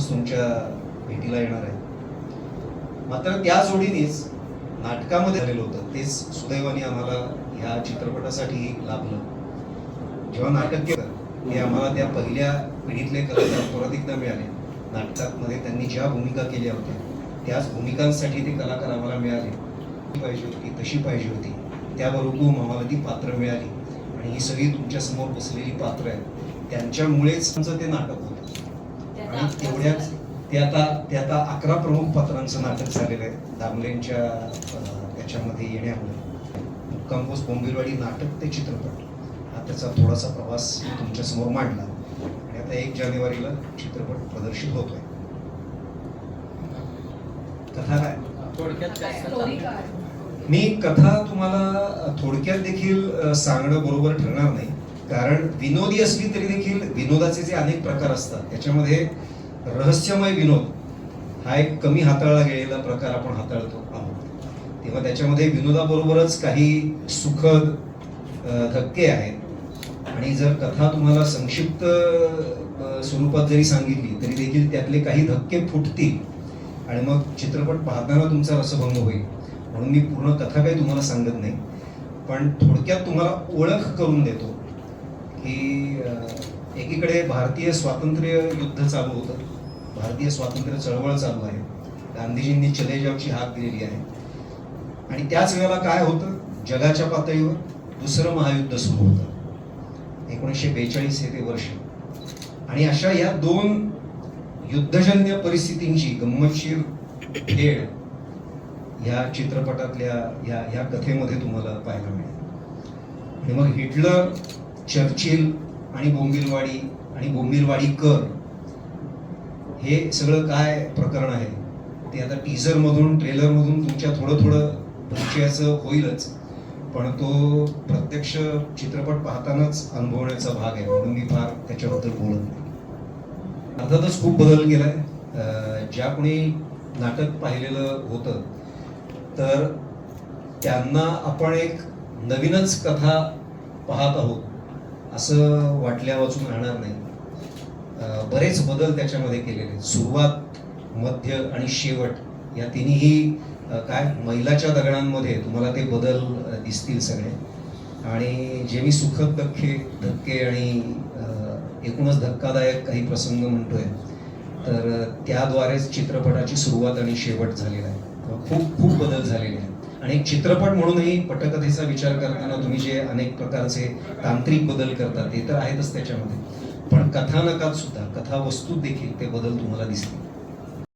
म्हणूनच तुमच्या भेटीला येणार आहे मात्र त्या जोडीनेच नाटकामध्ये झालेलं होतं. तेच सुदैवाने आम्हाला ह्या चित्रपटासाठी लाभलं. जेव्हा नाटक केलं हे आम्हाला त्या पहिल्या पिढीतले कलाकार परत एकदा मिळाले. नाटकामध्ये त्यांनी ज्या भूमिका केल्या होत्या त्याच भूमिकांसाठी ते कलाकार आम्हाला मिळाले. ती पाहिजे होती तशी पाहिजे होती. त्याबरोबर आम्हाला ती पात्र मिळाली. आणि ही सगळी तुमच्यासमोर बसलेली पात्र आहेत. त्यांच्यामुळेच आमचं ते नाटक होतं. आणि तेवढ्याच ते आता ते आता अकरा प्रमुख पात्रांचं नाटक झालेलं आहे. दामलेंच्या त्याच्यामध्ये येण्यामुळे. मुक्कामपोस बोंबिलवाडी नाटक ते चित्रपट. हा त्याचा थोडासा प्रवास मी तुमच्यासमोर मांडला. आणि आता एक जानेवारीला चित्रपट प्रदर्शित होतोय. कथा काय? मी कथा तुम्हाला थोडक्यात देखील सांगणं बरोबर ठरणार नाही. कारण विनोदी असली तरी देखील विनोदाचे जे अनेक प्रकार असतात त्याच्यामध्ये रहस्यमय विनोद हा एक कमी हाताळला गेलेला प्रकार आपण हाताळतो आहोत. तेव्हा त्याच्यामध्ये विनोदाबरोबरच काही सुखद धक्के आहेत. आणि जर कथा तुम्हाला संक्षिप्त स्वरूपात जरी सांगितली तरी देखील त्यातले काही धक्के फुटतील आणि मग चित्रपट पाहताना तुमचा रसभंग होईल. म्हणून मी पूर्ण कथा काही तुम्हाला सांगत नाही पण थोडक्यात तुम्हाला ओळख करून देतो. की एकीकडे भारतीय स्वातंत्र्य युद्ध चालू होतं. भारतीय स्वातंत्र्य चळवळ चालू आहे. गांधीजींनी चले जावची हाक दिलेली आहे. आणि त्याच वेळेला काय होतं? जगाच्या पातळीवर दुसरं महायुद्ध सुरू होतं. एकोणीसशे बेचाळीस हे ते वर्ष. आणि अशा या दोन युद्धजन्य परिस्थितींची गंमतशीर खेळ ह्या चित्रपटातल्या ह्या ह्या कथेमध्ये तुम्हाला पाहायला मिळेल. आणि मग हिटलर चर्चिल आणि बोंबिलवाडी आणि बोंबिलवाडीकर हे सगळं काय प्रकरण आहे? ते आता टीझरमधून ट्रेलरमधून तुमच्या थोडं थोडं परिचयाचं होईलच. पण तो प्रत्यक्ष चित्रपट पाहतानाच अनुभवण्याचा भाग आहे. म्हणून मी फार त्याच्याबद्दल बोलत नाही. अर्थातच खूप बदल गेला आहे ज्या कोणी नाटक पाहिलेलं होतं तर त्यांना आपण एक नवीनच कथा पाहत आहोत. असं वाटल्या वाचून राहणार नाही. बरेच बदल त्याच्यामध्ये केलेले आहेत. सुरुवात मध्य आणि शेवट या तिन्ही काय? मैलाच्या दगडांमध्ये तुम्हाला ते बदल दिसतील सगळे. आणि जे मी सुखद धक्के धक्के आणि एकूणच धक्कादायक काही प्रसंग म्हणतोय तर त्याद्वारेच चित्रपटाची सुरुवात आणि शेवट झालेला आहे. खूप खूप बदल झालेले आहेत. आणि एक चित्रपट म्हणूनही पटकथेचा विचार करताना तुम्ही जे अनेक प्रकारचे तांत्रिक बदल करता ते तर आहेतच त्याच्यामध्ये. पण कथानकात सुद्धा कथावस्तूत देखील ते बदल तुम्हाला दिसतील.